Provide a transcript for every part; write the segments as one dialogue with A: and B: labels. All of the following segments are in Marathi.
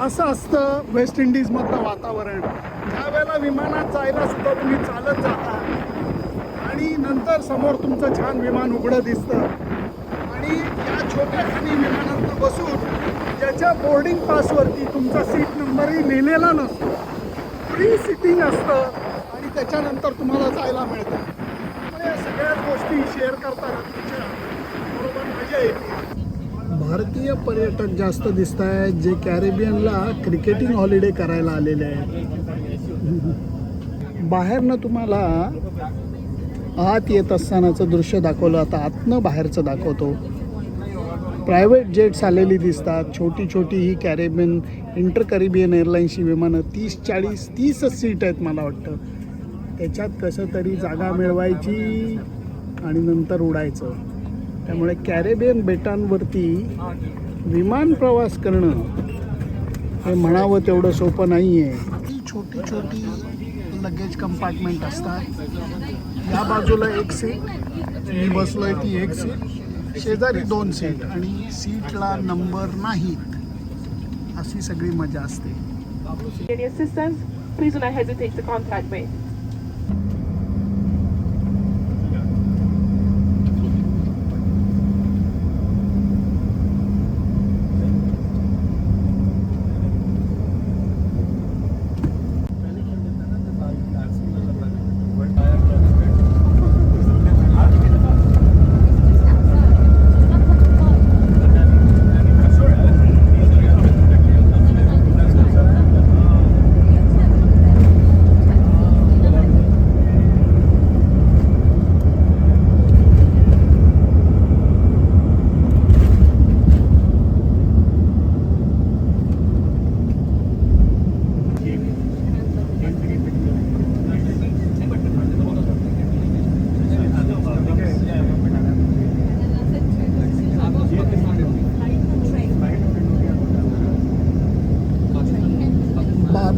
A: असं असतं वेस्ट इंडिजमधलं वातावरण. त्यावेळेला विमानात जायला सुद्धा तुम्ही चालत जाता. आणि नंतर समोर तुमचं छान विमान उघडं दिसतं. आणि या छोट्या खाली विमानात बसून ज्याच्या बोर्डिंग पासवरती तुमचा सीट नंबरही लिहिलेला नसतो. फ्री सिटिंग असतं आणि त्याच्यानंतर तुम्हाला जायला मिळतं. त्यामुळे सगळ्याच गोष्टी शेअर करतात तुमच्या भारतीय पर्यटक जास्त दिसत आहेत जे कॅरेबियनला क्रिकेटिंग हॉलिडे करायला आलेले आहेत. बाहेरनं तुम्हाला आत येत असतानाचं दृश्य दाखवलं आता आतनं बाहेरचं दाखवतो. प्रायव्हेट जेट्स आलेली दिसतात छोटी छोटी ही कॅरेबियन इंटर कॅरेबियन एअरलाईन्सची विमानं तीस चाळीस तीसच सीट आहेत मला वाटतं. त्याच्यात कसं तरी जागा मिळवायची आणि नंतर उडायचं. त्यामुळे कॅरेबियन बेटांवरती विमान प्रवास करणं हे म्हणावं तेवढं सोपं नाही आहे छोटी छोटी लगेज कंपार्टमेंट असतात. या बाजूला एक सीट मी बसलोय ती एक सीट शेजारी दोन सीट आणि सीटला नंबर नाहीत. अशी सगळी मजा असते.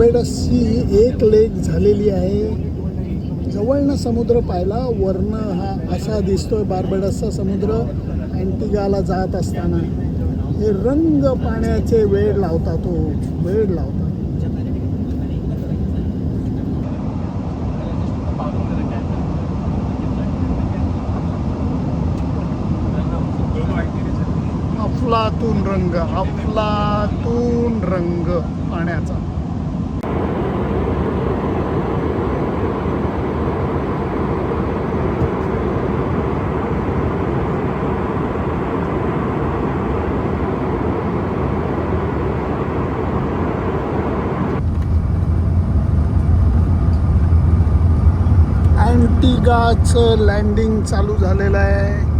A: बार्बेडसची एक लेक झालेली आहे. जवळनं समुद्र पाहिला वरनं हा असा दिसतोय बार्बेडसचा समुद्र अँटिगाला जात असताना. हे रंग पाण्याचे वेळ लावता तो हो, वेळ लावता अफलातून रंग अफलातून रंग पाण्याचा. अँटिगाचं लँडिंग चालू झालेलं आहे.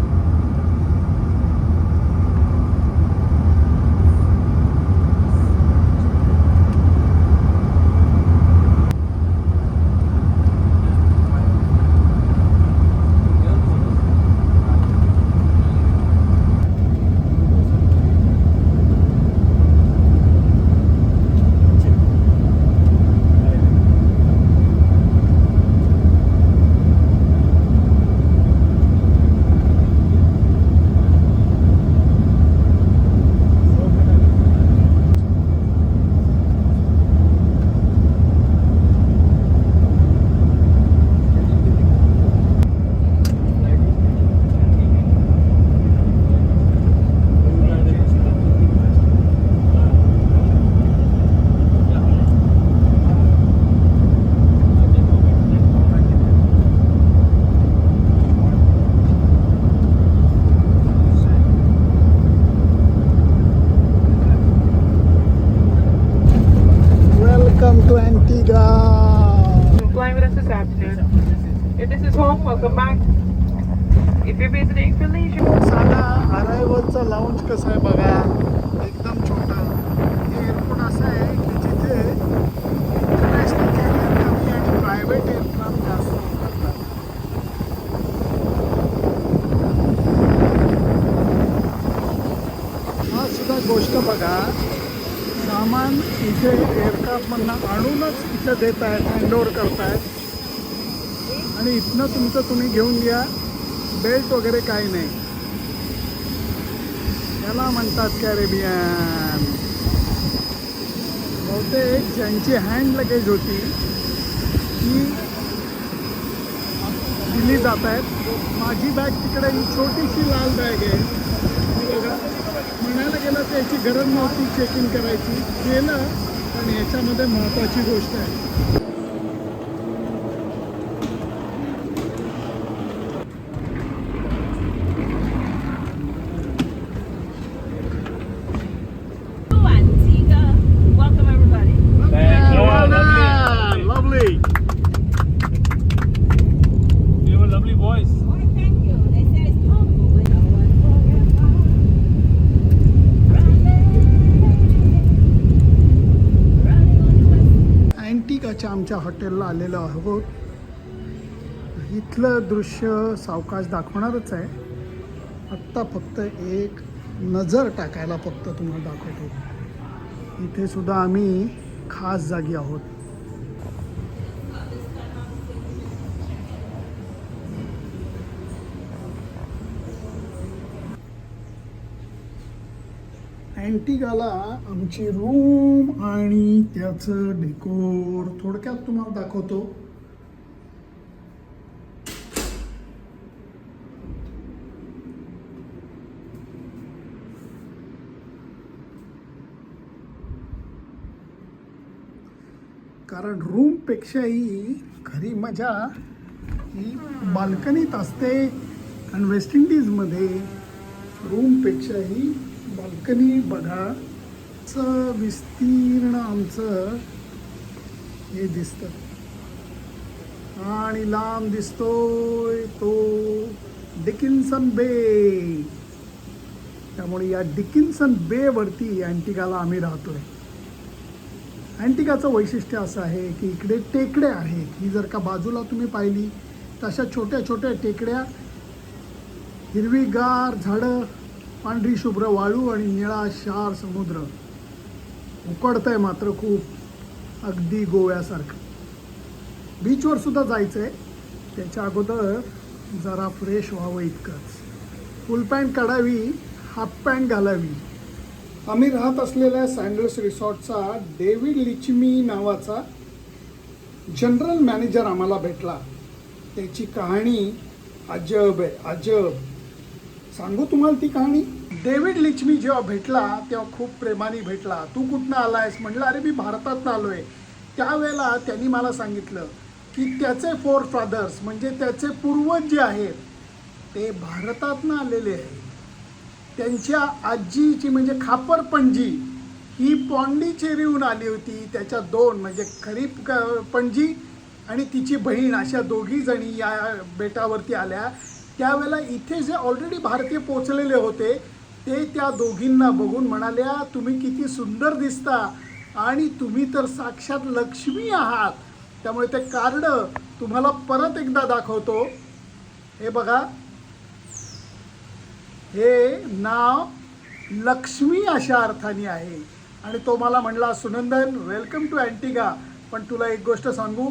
A: गोष्ट बघा सामान इथे एअरक्राफ्टमधनं आणूनच इथं देत आहेत हँडओव्हर करतायत आणि इथनं तुमचं तुम्ही घेऊन घ्या. बेल्ट वगैरे काही नाही. याला म्हणतात कॅरेबियन बहुतेक ज्यांची हँड लगेज होती ती दिली जात आहेत. माझी बॅग तिकडे ही छोटीशी लाल बॅग आहे. म्हणायला त्याची गरज नव्हती चेक इन करायची. केलं पण याच्यामध्ये महत्त्वाची गोष्ट आहे. हॉटेलला आलेलो आहोत. इथलं दृश्य सावकाश दाखवणारच आहे. आत्ता फक्त एक नजर टाकायला फक्त तुम्हाला दाखवतो. इथे सुद्धा आम्ही खास जागी आहोत. अँटिगाला आमची रूम आणि त्याचं डेकोर थोडक्यात तुम्हाला दाखवतो. कारण रूमपेक्षाही खरी मजा ही बाल्कनीत असते. आणि वेस्ट इंडिजमध्ये रूमपेक्षाही बाल्कनी बघा. च विस्तीर्ण आमचं हे दिसतं. आणि लांब दिसतोय तो डिकिन्सन बे. त्यामुळे या डिकिन्सन बे वरती अँटिकाला आम्ही राहतोय. अँटिकाचं वैशिष्ट्य असं आहे की इकडे टेकड्या आहेत. ही जर का बाजूला तुम्ही पाहिली तशा छोट्या छोट्या टेकड्या हिरवीगार झाडं पांढरी शुभ्र वाळू आणि निळा शार समुद्र. उकडतंय मात्र खूप. अगदी गोव्यासारखं. बीचवर सुद्धा जायचं आहे त्याच्या अगोदर जरा फ्रेश व्हावं इतकंच. फुल पॅन्ट काढावी हाफ पॅन्ट घालावी. आम्ही राहत असलेल्या सँडल्स रिसॉर्टचा डेव्हिड लिचमी नावाचा जनरल मॅनेजर आम्हाला भेटला. त्याची कहाणी अजब आहे अजब. सांगू तुम्हाला ती कहाणी? डेव्हिड लिचमी जेव्हा भेटला तेव्हा खूप प्रेमाने भेटला. तू कुठनं आलायस? म्हटलं अरे मी भारतातनं आलोय. त्यावेळेला त्यांनी मला सांगितलं की त्याचे फोर फादर्स म्हणजे त्याचे पूर्वज जे आहेत ते भारतातनं आलेले आहेत. त्यांच्या आजीची म्हणजे खापर पणजी ही पॉंडिचेरीहून आली होती. त्याच्या दोन म्हणजे खरीप क- पणजी आणि तिची बहीण अशा दोघी जणी या बेटावरती आल्या. त्यावेळेला इथे जे ऑलरेडी भारतीय पोचलेले होते ते त्या दोघींना बघून म्हणाल्या तुम्ही किती सुंदर दिसता आणि तुम्ही तर साक्षात लक्ष्मी आहात. त्यामुळे ते कार्ड तुम्हाला परत एकदा दाखवतो. हे बघा. हे नाव लक्ष्मी अशा अर्थाने आहे. आणि तो मला म्हणला सुनंदन वेलकम टू अँटिगा पण तुला एक गोष्ट सांगू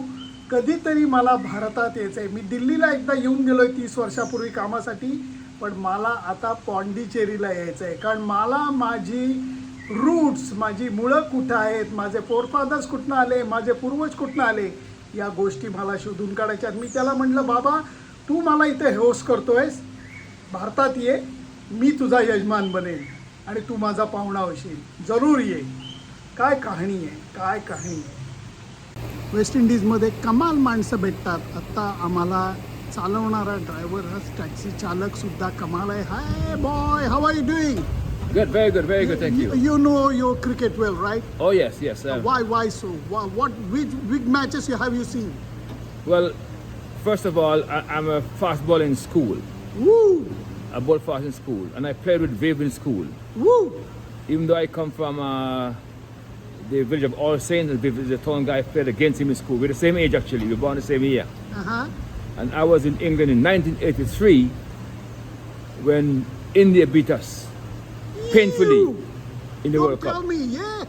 A: कधीतरी मला भारतात यायचं आहे मी दिल्लीला एकदा येऊन गेलो आहे तीस वर्षापूर्वी कामासाठी पण मला आता पॉंडिचेरीला यायचं आहे कारण मला माझी रूट्स माझी मुळं कुठं आहेत माझे फोरफादर्स कुठनं आले माझे पूर्वज कुठनं आले या गोष्टी मला शोधून काढायच्या मी त्याला म्हटलं बाबा तू मला इथे होस्ट आहेस भारतात ये. मी तुझा यजमान बनेन आणि तू माझा पाहुणा होशील. जरूर ये. काय कहाणी आहे? काय कहाणी आहे? वेस्ट इंडिजमध्ये कमाल माणसं भेटतात आत्ता आम्हाला चालवणारा ड्रायव्हर हा टॅक्सी चालक सुद्धा कमाल आहे hi boy how are you doing
B: Good, very good, very good. Thank you.
A: You know your cricket well, right?
B: Oh yes, yes. Uh,
A: Why, why so? Why, what, which, which matches you have you seen?
B: well, first of all, I, I'm a fast bowler in school.
A: Woo,
B: I bowled fast in school, and I played with Viv in school.
A: woo.
B: Even though I come from uh, the village of All Saints, and Viv is a town guy. Played against him in school. We're the same age actually. We were born the same year.
A: Uh huh.
B: And I was in England in 1983 when India beat us painfully in the
A: Don't
B: World
A: tell
B: Cup,
A: me, yeah.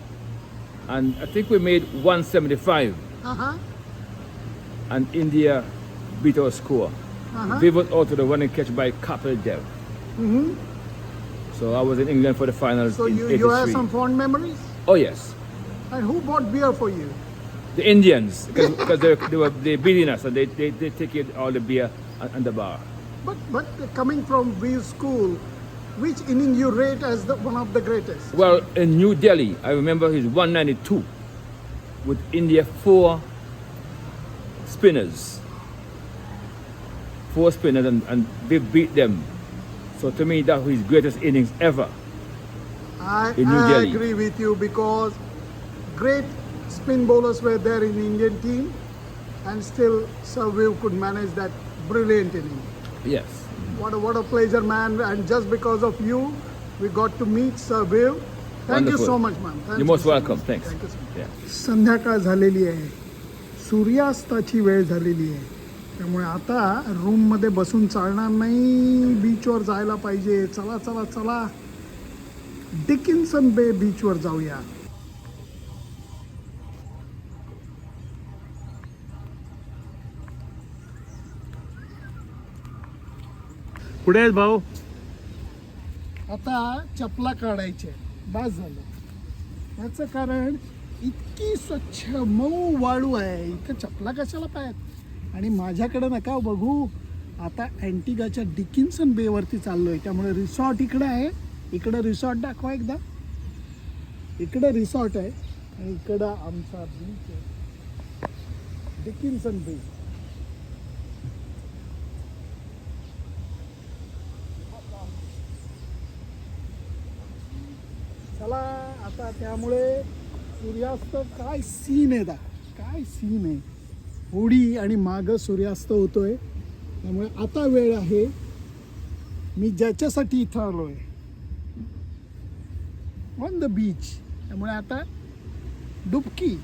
B: and I think we made 175,
A: Uh huh.
B: and India beat our score.
A: Uh huh.
B: They was out of the running catch by Kapil Dev.
A: Mm-hmm.
B: So I was in England for the finals
A: So you, you have some fond memories?
B: Oh yes.
A: And who bought beer for you?
B: The Indians, because they, they were they beating us, and they, they, they take it all the beer and, the bar.
A: But but coming from Weir School, which inning you rate as the, one of the greatest?
B: Well, in New Delhi, I remember his 192 with India four spinners. Four spinners, and, and they beat them. So to me, that was his greatest innings ever.
A: I,
B: In New
A: I
B: Delhi.
A: agree with you because great spin bowlers were there in Indian team, and still Savio could manage that brilliant inning.
B: Yes.
A: What a, what a pleasure, man! And just because of you, we got to meet Savio. Thank you
B: Wonderful.
A: so much, man. Thank
B: You're
A: you
B: most
A: so
B: welcome.
A: much.
B: Thanks.
A: Thank you so much.
B: Yeah.
A: संध्याकाळ झालेली आहे सूर्यास्ताची वेळ झालेली आहे त्यामुळे आता रूममध्ये बसून चालणार नाही बीचवर जायला पाहिजे चला चला चला डिकिन्सन बे बीचवर जाऊया
C: पुढे आहेत भाऊ.
A: आता चपला काढायचे बस झालं. याचं कारण इतकी स्वच्छ मऊ वाळू आहे. इथं चपला कशाला पाहिजेत आणि माझ्याकडे नका बघू. आता अँटिगाच्या डिकिन्सन बेवरती चाललोय. त्यामुळे रिसॉर्ट इकडं आहे. इकडं रिसॉर्ट दाखवा एकदा. इकडं रिसॉर्ट आहे. आणि इकडं आमचा बीच आहे. डिकिन्सन बे चला आता त्यामुळे सूर्यास्त काय सीन आहे दा? काय सीन आहे? होडी आणि मागं सूर्यास्त होतोय. त्यामुळे आता वेळ आहे. मी ज्याच्यासाठी इथं आलो आहे ऑन द बीच त्यामुळे आता डुबकी.